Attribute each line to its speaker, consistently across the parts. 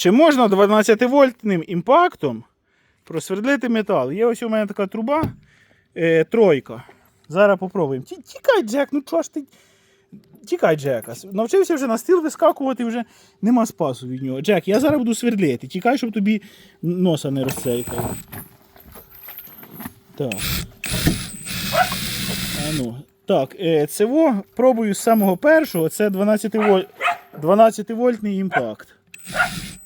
Speaker 1: Чи можна 12-вольтним імпактом просвердлити метал? Є ось у мене така труба е, тройка. Зараз попробуємо. Ті- Тікай, Джек, ну чого ж ти. Тікай, Джека. Навчився вже на стіл вискакувати, вже нема спасу від нього. Джек, я зараз буду свердлити. Тікай, щоб тобі носа не розцейкав. Так. А ну. Так, е, цево пробую з самого першого. Це 12 вольт, 12 вольтний імпакт.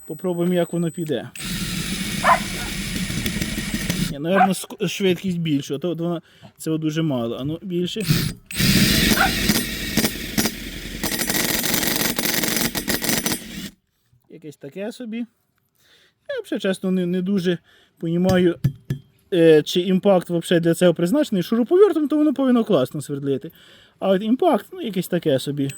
Speaker 1: Попробуємо, як воно піде. Ні, Наверно, швидкість більша, а то вона- цього дуже мало. А ну більше. Якесь таке собі. Я взагалі чесно не, не дуже розумію, е, чи імпакт взагалі для цього призначений. Шуруповертом, то воно повинно класно свердлити. А от імпакт, ну якесь таке собі.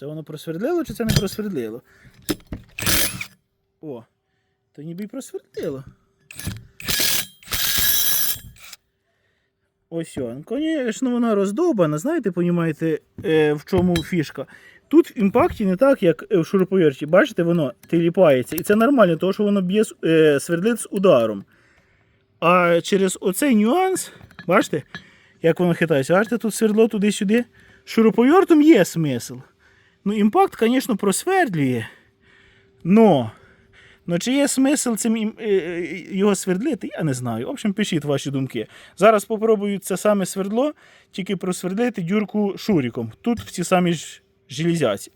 Speaker 1: Це воно просвердлило чи це не просвердлило? О, то ніби й просвердлило. Ось он. Звісно, вона роздовбана, знаєте, понімаєте, е, в чому фішка. Тут в імпакті не так, як е, в шуруповерті. Бачите, воно теліпається. І це нормально, тому що воно б'є е, свердлить з ударом. А через оцей нюанс, бачите, як воно хитається, бачите, тут свердло туди-сюди. Шуруповертом є смисл. Ну, імпакт, звісно, просвердлює. Но, но чи є смисл цим е, е, його свердлити, я не знаю. В общем, пишіть ваші думки. Зараз спробую це саме свердло, тільки просвердлити дюрку шуріком. Тут в цій самій ж железяці.